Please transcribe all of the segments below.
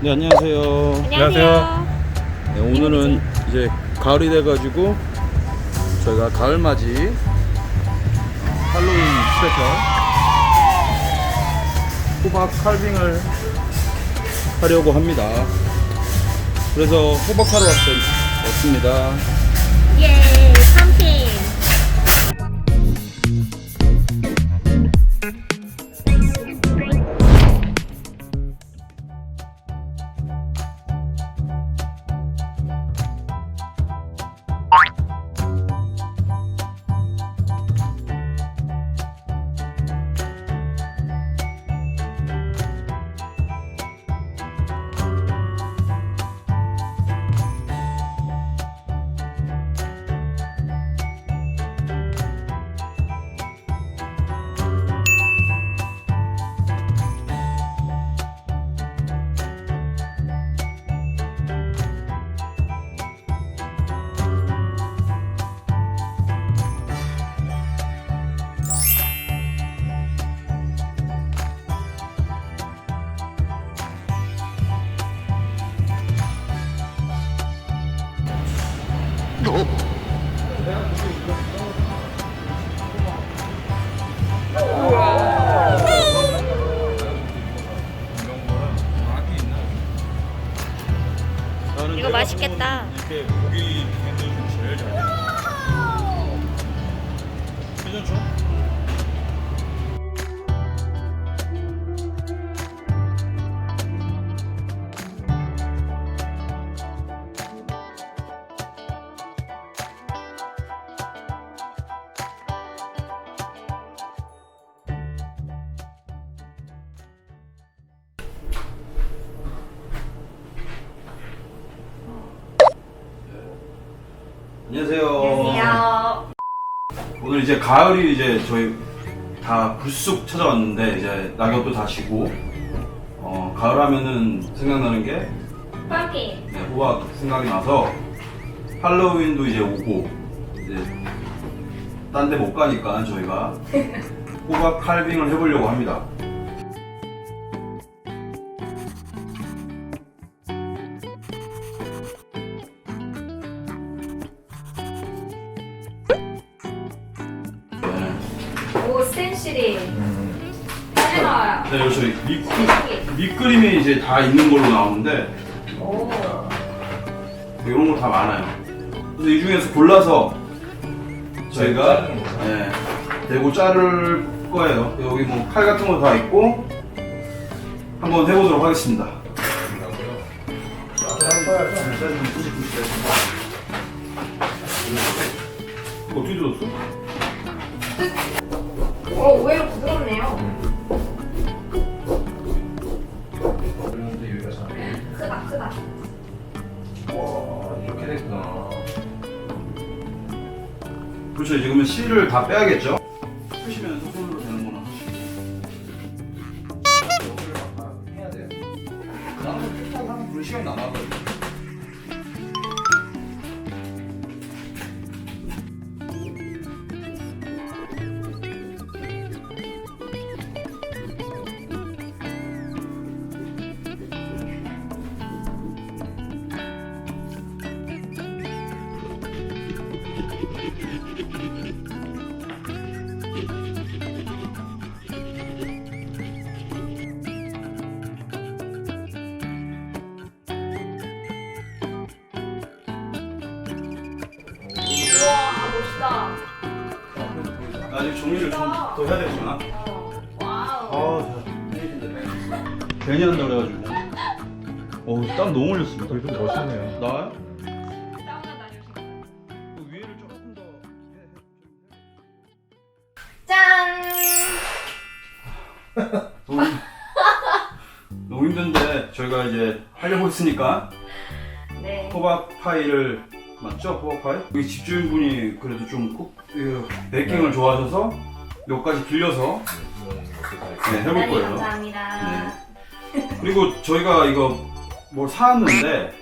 네 안녕하세요. 안녕하세요. 네, 오늘은 이제 가을이 돼가지고 저희가 가을 맞이 할로윈 스페셜 호박 칼빙을 하려고 합니다. 그래서 호박하러 왔- 왔습니다. 예, 안녕하세요. 안녕하세요. 오늘 이제 가을이 이제 저희 다 불쑥 찾아왔는데 이제 낙엽도 다 지고 어, 가을 하면은 생각나는 게 샴페인. 네, 호박 생각이 나서 할로윈도 이제 오고 이제 딴 데 못 가니까 저희가 호박 칼빙을 해보려고 합니다. 네, 여기 저희 밑. 밑그림이 이제 다 있는 걸로 나오는데 오. 이런 거 다 많아요. 그래서 이 중에서 골라서 저희가 네, 대고 자를 거예요. 여기 뭐 칼 같은 거 다 있고 한번 해보도록 하겠습니다. 어떻게 들었어? 오, 의외로 부드럽네요. 와 이렇게 됐구나. 그렇죠. 그러면 실을 다 빼야겠죠? 푸시면 손으로 되는구나. 해야 돼. 나는 한 그런 시간 남았거든. 우 정리를 좀 더 해야 되구나. 어, 와우. 아, 괜히 한다 그래가지고. 어우, 땀 너무 흘렸습니다. 좀 멋있네요. 나와요? 사우나 다녀오신 그 위에를 조금 더. 짠! 너무, 너무 힘든데 저희가 이제 하려고 했으니까 네. 호박 파이를 맞죠? 호박 파이? 여기 집주인분이 그래도 좀 쿡, 그 베이킹을 좋아하셔서 몇 가지 빌려서 네, 해볼 대단히 거예요. 감사합니다. 그리고 저희가 이거 뭘 사왔는데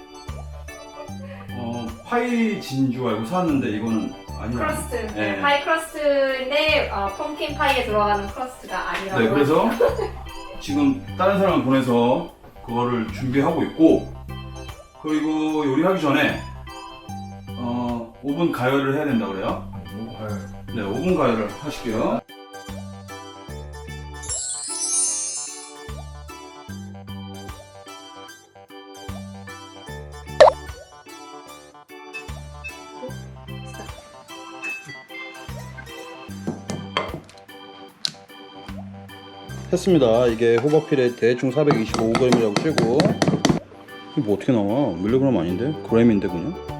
어 파이 진주 알고 사왔는데 이거는 아니야. 크러스트. 네. 네. 파이 크러스트인데 어, 펌킨 파이에 들어가는 크러스트가 아니라고. 네, 그래서 지금 다른 사람을 보내서 그거를 준비하고 있고 그리고 요리하기 전에 어, 오븐 가열을 해야 된다 그래요. 네, 오븐 가열을 하실게요. 했습니다. 이게 호박필에 대충 425g이라고 치고 이거 뭐 어떻게 나와? 밀리그램 아닌데? 그램인데 그냥?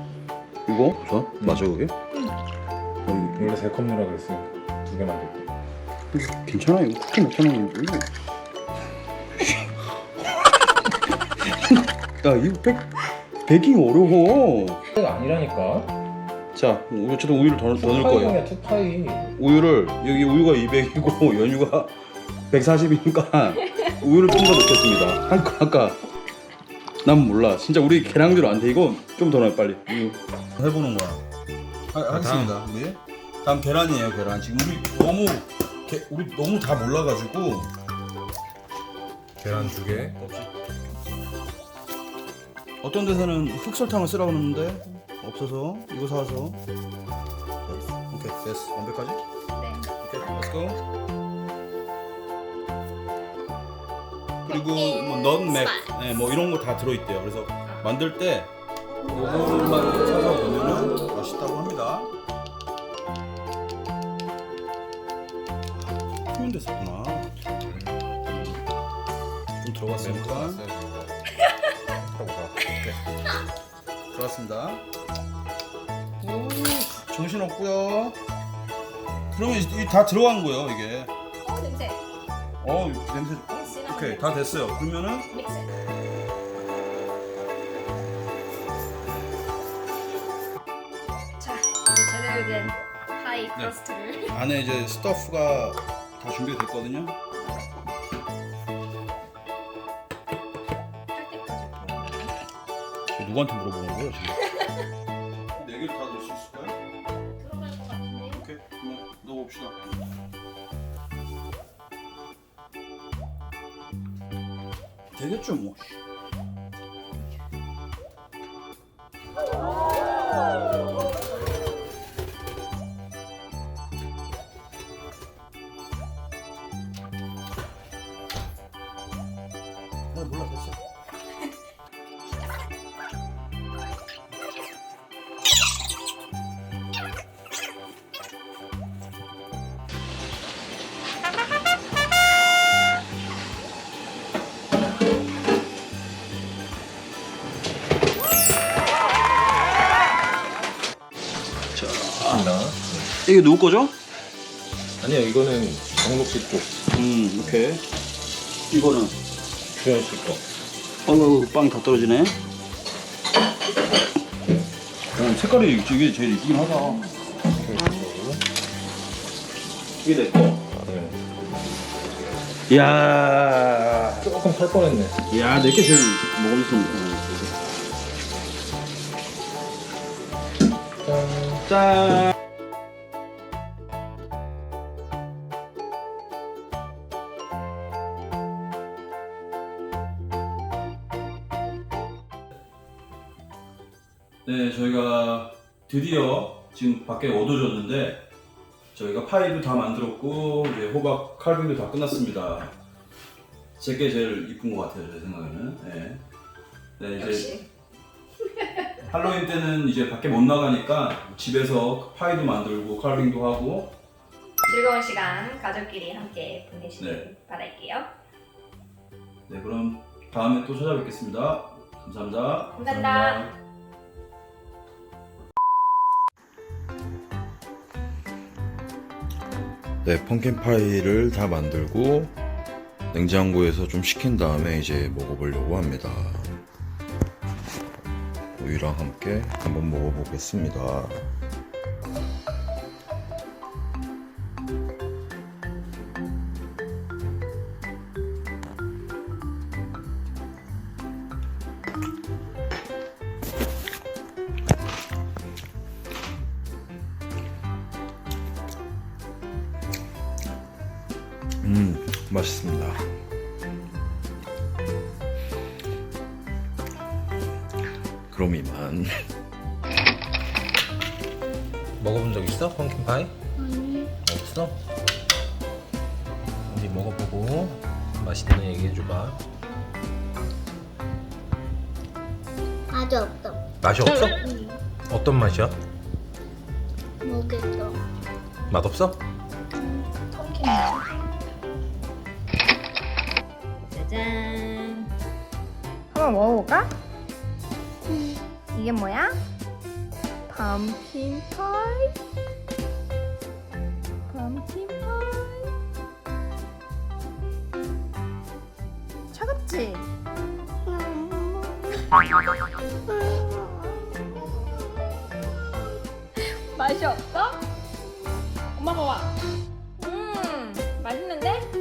이거? 저? 맞아 그게? 원래 세 컵 넣으라 그랬어요. 두개 만들 거. 괜찮아 이거 그렇게 못하는 건데 야 이거 백, 베깅 어려워 가 아니라니까. 자 어쨌든 우유를 더, 더 넣을 거예요 투파이. 우유를 여기 우유가 200이고 연유가 140이니까 우유를 좀 더 넣겠습니다 한- 아까 난 몰라 진짜 우리 계량대로 안돼 이거 좀더 넣어 빨리 우유 해보는 거야. 하, 하겠습니다 우리. 다음 계란이에요 계란. 지금 우리 너무 게, 우리 너무 다 몰라가지고. 계란 두 개. 어떤 데서는 흑설탕을 쓰라고 하는데 없어서 이거 사와서. 오케이 됐어. 완벽하지? 네. 오케이 let's go. 그리고 뭐 넌맥 네, 뭐 이런 거 다 들어있대요. 그래서 만들 때 요거만 사서 넣으면 맛있다고 합니다 표현됐었구나 좀 들어갔으니까 들어갔습니다. 오, 정신 없고요. 그러면 이제 다 들어간 거예요 이게. 어, 냄새. 어 냄새. 어, 오케이 다 됐어요. 그러면은 믹스. 이제 제대로 된 파이 크러스트를 안에 이제 스터프가 다 준비됐거든요. 할 때까지 보면 누구한테 물어보는 거예요 지금? 네 개를 다 넣을 수 있을까요? 들어갈 것 같은데요? 오케이 그냥 넣어봅시다. 되겠죠 뭐. 이게 누구 거죠? 아니요 이거는 정록 씨 쪽. 음, 오케이. 이거는 주현 씨 거. 어우 빵 다 떨어지네. 오, 색깔이 이게 제일 이쁘긴 하다. 이게 내 거. 네. 이야, 조금 탈 뻔했네. 야, 내게 제일 먹음직스러운 짠. 짠. 네, 저희가 드디어 지금 밖에 어두워졌는데 저희가 파이도 다 만들었고 이제 호박 칼빈도 다 끝났습니다. 제게 제일 이쁜 것 같아요, 제 생각에는. 네. 네, 이제 역시 할로윈 때는 이제 밖에 못 나가니까 집에서 파이도 만들고 칼빙도 하고 즐거운 시간 가족끼리 함께 보내시길 네. 바랄게요. 네 그럼 다음에 또 찾아뵙겠습니다 감사합니다 감사합니다. 네, 펌킨 파이를 다 만들고 냉장고에서 좀 식힌 다음에 이제 먹어보려고 합니다. 우유랑 함께 한번 먹어보겠습니다. 맛있습니다. 그럼 이만. 먹어본 적 있어? 펌킨 파이? 아니 없어? 우리 먹어보고 맛있는 얘기해줘봐 아주 없어 맛이 없어? 응 어떤 맛이야? 모르겠어 맛 없어? 펌킨 짜 잔 한번 먹어볼까? 이게 뭐야? 펌킨 파이 펌킨 파이 차갑지? 맛이 없어? 엄마 봐봐 음 맛있는데?